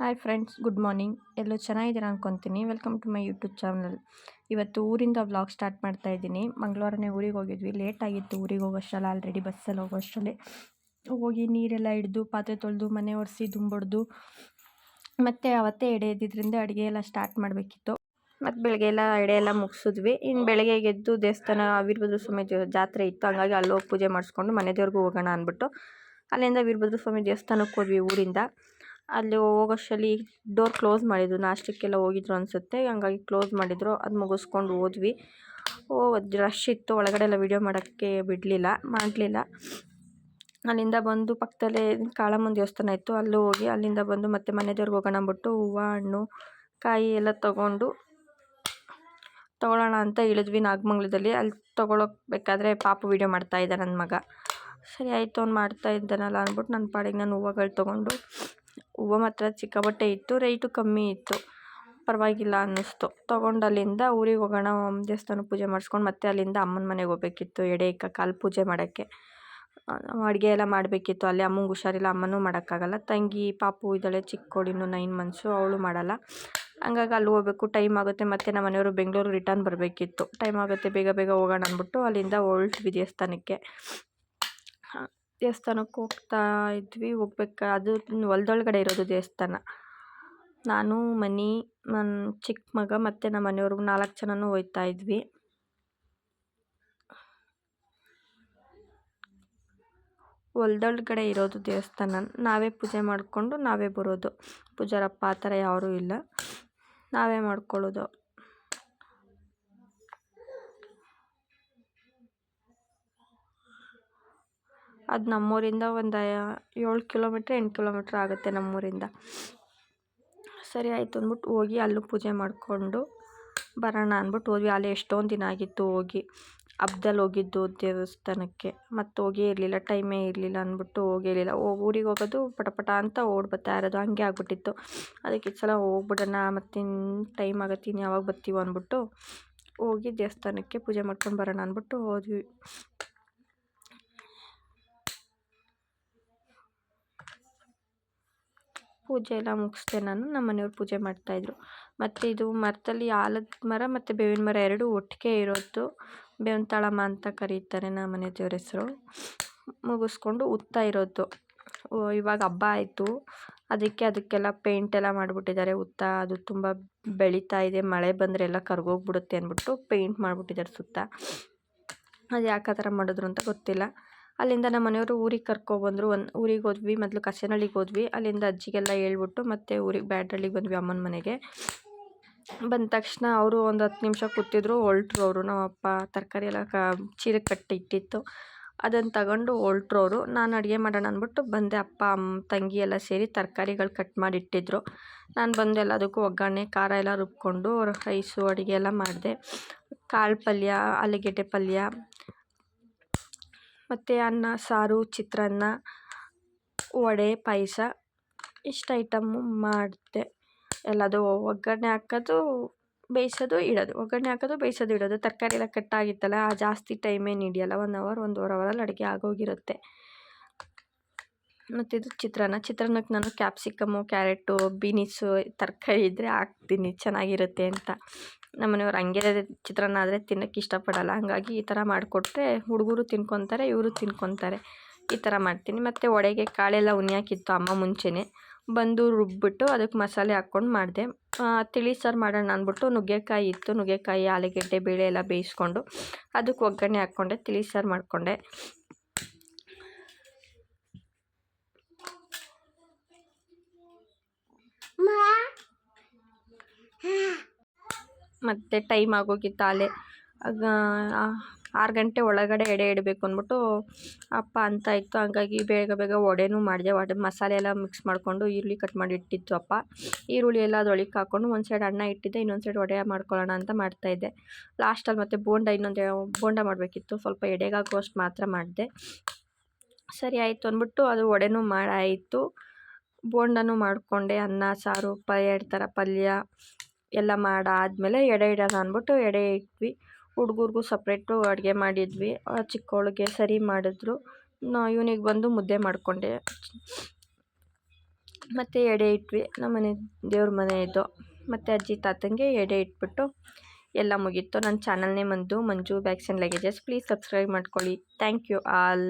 Hi friends, good morning. ಎಲ್ಲೋ ಚೆನ್ನಾಗಿದ್ದೀರಾ ಅನ್ಕೊತೀನಿ. Welcome to my YouTube channel. ಇವತ್ತು ಊರಿಂದ ವ್ಲಾಗ್ ಸ್ಟಾರ್ಟ್ ಮಾಡ್ತಾ ಇದ್ದೀನಿ. ಮಂಗಳವಾರನೇ ಊರಿಗೆ ಹೋಗಿದ್ವಿ. ಲೇಟ್ ಆಗಿತ್ತು ಊರಿಗೆ ಹೋಗೋಷ್ಟರಲ್ಲಿ ಆಲ್ರೆಡಿ ಬಸ್ಸಲ್ಲಿ ಹೋಗೋಷ್ಟರಲ್ಲಿ ಹೋಗಿ ನೀರೆಲ್ಲ ಹಿಡ್ದು, ಪಾತ್ರೆ ತೊಳೆದು, ಮನೆ ಒರೆಸಿ, ದುಂಬಡ್ದು, ಮತ್ತು ಅವತ್ತೇ ಎಡೆ ಎದ್ದಿದ್ದರಿಂದ ಅಡುಗೆ ಎಲ್ಲ ಸ್ಟಾರ್ಟ್ ಮಾಡಬೇಕಿತ್ತು. ಮತ್ತು ಬೆಳಗ್ಗೆ ಎಲ್ಲ ಎಡೆ ಎಲ್ಲ ಮುಗಿಸಿದ್ವಿ. ಇನ್ನು ಬೆಳಗ್ಗೆ ಗೆದ್ದು ದೇವಸ್ಥಾನ ವೀರಭದ್ರ ಸ್ವಾಮಿ ಜಾತ್ರೆ ಇತ್ತು. ಹಂಗಾಗಿ ಅಲ್ಲಿ ಹೋಗಿ ಪೂಜೆ ಮಾಡಿಸ್ಕೊಂಡು ಮನೆ ದೇವ್ರಿಗೂ ಹೋಗೋಣ ಅಂದ್ಬಿಟ್ಟು ಅಲ್ಲಿಂದ ವೀರಭದ್ರ ಸ್ವಾಮಿ ದೇವಸ್ಥಾನಕ್ಕೆ ಹೋದ್ವಿ ಊರಿಂದ. ಅಲ್ಲಿ ಹೋಗೋಷ್ಟರಲ್ಲಿ ಡೋರ್ ಕ್ಲೋಸ್ ಮಾಡಿದ್ರು. ನಾಷ್ಟಕ್ಕೆಲ್ಲ ಹೋಗಿದ್ರು ಅನಿಸುತ್ತೆ. ಹಂಗಾಗಿ ಕ್ಲೋಸ್ ಮಾಡಿದರು. ಅದು ಮುಗಿಸ್ಕೊಂಡು ಹೋದ್ವಿ. ಓ ರಶ್ ಇತ್ತು. ಒಳಗಡೆ ಎಲ್ಲ ವೀಡಿಯೋ ಮಾಡೋಕ್ಕೆ ಬಿಡಲಿಲ್ಲ, ಮಾಡಲಿಲ್ಲ. ಅಲ್ಲಿಂದ ಬಂದು ಪಕ್ಕದಲ್ಲೇ ಕಾಳಮ್ಮನ ದೇವಸ್ಥಾನ ಇತ್ತು. ಅಲ್ಲೂ ಹೋಗಿ ಅಲ್ಲಿಂದ ಬಂದು ಮತ್ತೆ ಮನೆ ದೇವ್ರಿಗೆ ಹೋಗೋಣ ಅಂದ್ಬಿಟ್ಟು ಹೂವು, ಹಣ್ಣು, ಕಾಯಿ ಎಲ್ಲ ತೊಗೊಂಡು ತೊಗೊಳ್ಳೋಣ ಅಂತ ಇಳಿದ್ವಿ ನಾಗಮಂಗ್ಲದಲ್ಲಿ. ಅಲ್ಲಿ ತೊಗೊಳೋಕ್ಬೇಕಾದ್ರೆ ಪಾಪು ವೀಡಿಯೋ ಮಾಡ್ತಾ ಇದ್ದ ನನ್ನ ಮಗ. ಸರಿ ಆಯಿತು, ಅವ್ನು ಮಾಡ್ತಾ ಇದ್ದಾನಲ್ಲ ಅಂದ್ಬಿಟ್ಟು ನನ್ನ ಪಾಡಿಗೆ ನಾನು ಹೂವುಗಳು ತೊಗೊಂಡು ಹೂವು ಮಾತ್ರ ಸಿಕ್ಕಾಪಟ್ಟೆ ಇತ್ತು ರೇಟು ಕಮ್ಮಿ ಇತ್ತು. ಪರವಾಗಿಲ್ಲ ಅನ್ನಿಸ್ತು. ತೊಗೊಂಡು ಅಲ್ಲಿಂದ ಊರಿಗೆ ಹೋಗೋಣ ದೇವಸ್ಥಾನ ಪೂಜೆ ಮಾಡಿಸ್ಕೊಂಡು ಮತ್ತೆ ಅಲ್ಲಿಂದ ಅಮ್ಮನ ಮನೆಗೆ ಹೋಗ್ಬೇಕಿತ್ತು, ಎಡೆ ಇಕ್ಕ ಕಾಲು ಪೂಜೆ ಮಾಡೋಕ್ಕೆ. ಅಡುಗೆ ಎಲ್ಲ ಮಾಡಬೇಕಿತ್ತು, ಅಲ್ಲಿ ಅಮ್ಮಂಗೆ ಹುಷಾರಿಲ್ಲ, ಅಮ್ಮನೂ ಮಾಡೋಕ್ಕಾಗಲ್ಲ. ತಂಗಿ, ಪಾಪು ಇದ್ದಾಳೆ, ಚಿಕ್ಕೋಳು ಇನ್ನೂ ನೈನ್ ಮಂತ್ಸು ಅವಳು ಮಾಡಲ್ಲ. ಹಂಗಾಗಿ ಅಲ್ಲಿ ಹೋಗ್ಬೇಕು ಟೈಮ್ ಆಗುತ್ತೆ, ಮತ್ತು ನಮ್ಮ ಮನೆಯವರು ಬೆಂಗಳೂರು ರಿಟರ್ನ್ ಬರಬೇಕಿತ್ತು. ಟೈಮ್ ಆಗುತ್ತೆ, ಬೇಗ ಬೇಗ ಹೋಗೋಣ ಅಂದ್ಬಿಟ್ಟು ಅಲ್ಲಿಂದ ಹೊರಟ್ವಿ ದೇವಸ್ಥಾನಕ್ಕೆ ದೇವಸ್ಥಾನಕ್ಕೆ ಹೋಗ್ತಾ ಇದ್ವಿ. ಹೋಗ್ಬೇಕು, ಅದು ಹೊಲ್ದೊಳ್ಗಡೆ ಇರೋದು ದೇವಸ್ಥಾನ. ನಾನು, ಮನಿ ನನ್ನ ಚಿಕ್ಕ ಮಗ ಮತ್ತು ನಮ್ಮ ಮನೆಯವರು ನಾಲ್ಕು ಜನನೂ ಹೋಗ್ತಾ ಇದ್ವಿ. ಹೊಲ್ದೊಳಗಡೆ ಇರೋದು ದೇವಸ್ಥಾನ. ನಾವೇ ಪೂಜೆ ಮಾಡಿಕೊಂಡು ನಾವೇ ಬರೋದು. ಪೂಜಾರಪ್ಪ ಆ ಥರ ಯಾರೂ ಇಲ್ಲ. ನಾವೇ ಮಾಡ್ಕೊಳ್ಳೋದು. ಅದು ನಮ್ಮೂರಿಂದ ಒಂದು ಏಳು ಕಿಲೋಮೀಟ್ರ್, ಎಂಟು ಕಿಲೋಮೀಟ್ರ್ ಆಗುತ್ತೆ ನಮ್ಮೂರಿಂದ. ಸರಿ ಆಯಿತು ಅಂದ್ಬಿಟ್ಟು ಹೋಗಿ ಅಲ್ಲೂ ಪೂಜೆ ಮಾಡಿಕೊಂಡು ಬರೋಣ ಅಂದ್ಬಿಟ್ಟು ಹೋದ್ವಿ. ಅಲ್ಲಿ ಎಷ್ಟೊಂದು ದಿನ ಆಗಿತ್ತು ಹೋಗಿ. ಹಬ್ದಲ್ಲಿ ಹೋಗಿದ್ದು ದೇವಸ್ಥಾನಕ್ಕೆ. ಮತ್ತು ಹೋಗೇ ಇರಲಿಲ್ಲ ಟೈಮೇ ಇರಲಿಲ್ಲ ಅಂದ್ಬಿಟ್ಟು ಹೋಗೇ ಇರಲಿಲ್ಲ. ಊರಿಗೆ ಹೋಗೋದು ಪಟ ಪಟ ಅಂತ ಓಡಿ ಬರ್ತಾ ಇರೋದು. ಹಂಗೆ ಆಗ್ಬಿಟ್ಟಿತ್ತು. ಅದಕ್ಕೆ ಈ ಸಲ ಹೋಗ್ಬಿಡೋಣ ಮತ್ತು ಟೈಮ್ ಆಗುತ್ತೆ ಇನ್ನು ಯಾವಾಗ ಬರ್ತೀವೋ ಅಂದ್ಬಿಟ್ಟು ಹೋಗಿ ದೇವಸ್ಥಾನಕ್ಕೆ ಪೂಜೆ ಮಾಡ್ಕೊಂಡು ಬರೋಣ ಅಂದ್ಬಿಟ್ಟು ಹೋದ್ವಿ. ಪೂಜೆ ಎಲ್ಲ ಮುಗಿಸ್ದೆ ನಾನು ನಮ್ಮ ಮನೆಯವ್ರು ಪೂಜೆ ಮಾಡ್ತಾಯಿದ್ರು ಮತ್ತು ಇದು ಮರದಲ್ಲಿ ಆಲದ ಮರ ಮತ್ತು ಬೇವಿನ ಮರ ಎರಡೂ ಒಟ್ಟಿಗೆ ಇರೋದು. ಬೇವಿನ ತಾಳಮ್ಮ ಅಂತ ಕರೀತಾರೆ ನಮ್ಮ ಮನೆ ದೇವ್ರ ಹೆಸರು. ಮುಗಿಸ್ಕೊಂಡು ಉತ್ತ ಇರೋದು. ಇವಾಗ ಹಬ್ಬ ಆಯಿತು. ಅದಕ್ಕೆ ಅದಕ್ಕೆಲ್ಲ ಪೇಂಟ್ ಎಲ್ಲ ಮಾಡಿಬಿಟ್ಟಿದ್ದಾರೆ. ಉತ್ತ ಅದು ತುಂಬ ಬೆಳೀತಾ ಇದೆ. ಮಳೆ ಬಂದರೆ ಎಲ್ಲ ಕರ್ಗೋಗ್ಬಿಡುತ್ತೆ ಅಂದ್ಬಿಟ್ಟು ಪೇಂಟ್ ಮಾಡಿಬಿಟ್ಟಿದ್ದಾರೆ ಸುತ್ತ. ಅದು ಯಾಕೆ ಆ ಥರ ಮಾಡಿದ್ರು ಅಂತ ಗೊತ್ತಿಲ್ಲ. ಅಲ್ಲಿಂದ ನಮ್ಮ ಮನೆಯವರು ಊರಿಗೆ ಕರ್ಕೊಬಂದರು. ಒಂದು ಊರಿಗೆ ಹೋದ್ವಿ, ಮೊದಲು ಕಸನಹಳ್ಳಿಗೆ ಹೋದ್ವಿ. ಅಲ್ಲಿಂದ ಅಜ್ಜಿಗೆಲ್ಲ ಹೇಳ್ಬಿಟ್ಟು ಮತ್ತೆ ಊರಿಗೆ ಬ್ಯಾಡ್ರಳ್ಳಿಗೆ ಬಂದ್ವಿ ಅಮ್ಮನ ಮನೆಗೆ. ಬಂದ ತಕ್ಷಣ ಅವರು ಒಂದು ಹತ್ತು ನಿಮಿಷ ಕೂತಿದ್ರು. ಹೊಲ್ಟ್ರು ಅವರು, ನಮ್ಮ ಅಪ್ಪ ತರಕಾರಿ ಎಲ್ಲ ಕ ಚೀಲಕ್ಕೆ ಕಟ್ಟಿ ಇಟ್ಟಿತ್ತು. ಅದನ್ನು ತಗೊಂಡು ಹೊಲ್ಟ್ರು ಅವರು, ನಾನು ಅಡುಗೆ ಮಾಡೋಣ ಅಂದ್ಬಿಟ್ಟು ಬಂದೆ. ಅಪ್ಪ, ಅಮ್ಮ, ತಂಗಿ ಎಲ್ಲ ಸೇರಿ ತರಕಾರಿಗಳು ಕಟ್ ಮಾಡಿ ಇಟ್ಟಿದ್ರು. ನಾನು ಬಂದು ಎಲ್ಲದಕ್ಕೂ ಒಗ್ಗರಣೆ, ಖಾರ ಎಲ್ಲ ರುಬ್ಕೊಂಡು, ರೈಸು, ಅಡುಗೆ ಎಲ್ಲ ಮಾಡಿದೆ. ಕಾಳು ಪಲ್ಯ ಆಲೂಗೆಡ್ಡೆ ಪಲ್ಯ ಮತ್ತು ಅನ್ನ, ಸಾರು, ಚಿತ್ರಾನ್ನ, ವಡೆ, ಪಾಯಸ, ಇಷ್ಟು ಐಟಮ್ಮು ಮಾಡಿದೆ. ಎಲ್ಲದು ಒಗ್ಗರಣೆ ಹಾಕೋದು, ಬೇಯಿಸೋದು, ಇಡೋದು. ಒಗ್ಗರಣೆ ಹಾಕೋದು, ಬೇಯಿಸೋದು, ಇಡೋದು. ತರಕಾರಿ ಎಲ್ಲ ಕಟ್ಟಾಗಿತ್ತಲ್ಲ ಜಾಸ್ತಿ ಟೈಮೇನು ಹಿಡಿಯಲ್ಲ ಒನ್ ಅವರ್ ಒಂದುವರೆ ಅವರಲ್ಲಿ ಅಡುಗೆ ಆಗೋಗಿರುತ್ತೆ. ಮತ್ತು ಇದು ಚಿತ್ರಾನ್ನ. ಚಿತ್ರಾನ್ನಕ್ಕೆ ನಾನು ಕ್ಯಾಪ್ಸಿಕಮ್ಮು ಕ್ಯಾರೆಟು ಬೀನಿಸು ತರಕಾರಿ ಇದ್ದರೆ ಹಾಕ್ತೀನಿ. ಚೆನ್ನಾಗಿರುತ್ತೆ ಅಂತ. ನಮ್ಮ ಮನೆಯವ್ರು ಹಂಗೆ ಚಿತ್ರಾನ್ನ ಆದರೆ ತಿನ್ನೋಕ್ಕೆ ಇಷ್ಟಪಡಲ್ಲ. ಹಾಗಾಗಿ ಈ ಥರ ಮಾಡಿಕೊಟ್ರೆ ಹುಡುಗರು ತಿನ್ಕೊತಾರೆ, ಇವರು ತಿನ್ಕೊತಾರೆ. ಈ ಥರ ಮಾಡ್ತೀನಿ. ಮತ್ತು ಒಡೆಗೆ ಕಾಳೆಲ್ಲ ಉನಿ ಹಾಕಿತ್ತು ಅಮ್ಮ ಮುಂಚೆನೇ. ಬಂದು ರುಬ್ಬಿಟ್ಟು ಅದಕ್ಕೆ ಮಸಾಲೆ ಹಾಕ್ಕೊಂಡು ಮಾಡಿದೆ. ತಿಳಿ ಸಾರು ಮಾಡೋಣ ಅಂದ್ಬಿಟ್ಟು ನುಗ್ಗೆಕಾಯಿ ಇತ್ತು. ನುಗ್ಗೆಕಾಯಿ, ಆಲೂಗೆಡ್ಡೆ, ಬೇಳೆ ಎಲ್ಲ ಬೇಯಿಸ್ಕೊಂಡು ಅದಕ್ಕೆ ಒಗ್ಗರಣೆ ಹಾಕ್ಕೊಂಡೆ, ತಿಳಿ ಸಾರು ಮಾಡಿಕೊಂಡೆ. ಮತ್ತು ಟೈಮ್ ಆಗೋಗಿತ್ತು ಆಗ ಆರು ಗಂಟೆ ಒಳಗಡೆ ಎಡೆ ಇಡಬೇಕು ಅಂದ್ಬಿಟ್ಟು ಅಪ್ಪ ಅಂತ ಇತ್ತು. ಹಾಗಾಗಿ ಬೇಗ ಬೇಗ ವಡೆನೂ ಮಾಡಿದೆ. ವಡೆ, ಮಸಾಲೆ ಎಲ್ಲ ಮಿಕ್ಸ್ ಮಾಡಿಕೊಂಡು ಈರುಳ್ಳಿ ಕಟ್ ಮಾಡಿ ಇಟ್ಟಿತ್ತು ಅಪ್ಪ. ಈರುಳ್ಳಿ ಎಲ್ಲ ಅದೊಳಗೆ ಹಾಕ್ಕೊಂಡು ಒಂದು ಸೈಡ್ ಅನ್ನ ಇಟ್ಟಿದ್ದೆ, ಇನ್ನೊಂದು ಸೈಡ್ ವಡೆ ಮಾಡ್ಕೊಳ್ಳೋಣ ಅಂತ ಮಾಡ್ತಾಯಿದ್ದೆ ಲಾಸ್ಟಲ್ಲಿ ಮತ್ತು ಬೋಂಡ ಇನ್ನೊಂದು, ಬೋಂಡ ಮಾಡಬೇಕಿತ್ತು. ಸ್ವಲ್ಪ ಎಡೆಗಾಗುವಷ್ಟು ಮಾತ್ರ ಮಾಡಿದೆ. ಸರಿ ಆಯಿತು ಅಂದ್ಬಿಟ್ಟು ಅದು ವಡೆನೂ ಮಾಡಾಯಿತು ಬೋಂಡನೂ ಮಾಡಿಕೊಂಡೆ. ಅನ್ನ, ಸಾರು, ಪ, ಎರಡು ಥರ ಪಲ್ಯ ಎಲ್ಲ ಮಾಡಾದಮೇಲೆ ಎಡೆ ಇಡೋಣ ಅಂದ್ಬಿಟ್ಟು ಎಡೆ ಇಟ್ವಿ. ಹುಡುಗರಿಗೂ ಸಪ್ರೇಟು ಅಡುಗೆ ಮಾಡಿದ್ವಿ. ಚಿಕ್ಕವಳಿಗೆ ಸರಿ ಮಾಡಿದ್ರು. ಇವನಿಗೆ ಬಂದು ಮುದ್ದೆ ಮಾಡಿಕೊಂಡೆ. ಮತ್ತು ಎಡೆ ಇಟ್ವಿ. ನಮ್ಮ ಮನೆ ದೇವ್ರ ಮನೆ ಇದು. ಮತ್ತು ಅಜ್ಜಿ ತಾತಂಗೆ ಎಡೆ ಇಟ್ಬಿಟ್ಟು ಎಲ್ಲ ಮುಗೀತು. ನನ್ನ ಚಾನಲ್ನೇ ಬಂದು Manju bags and luggages. Please subscribe ಮಾಡ್ಕೊಳ್ಳಿ. Thank you all.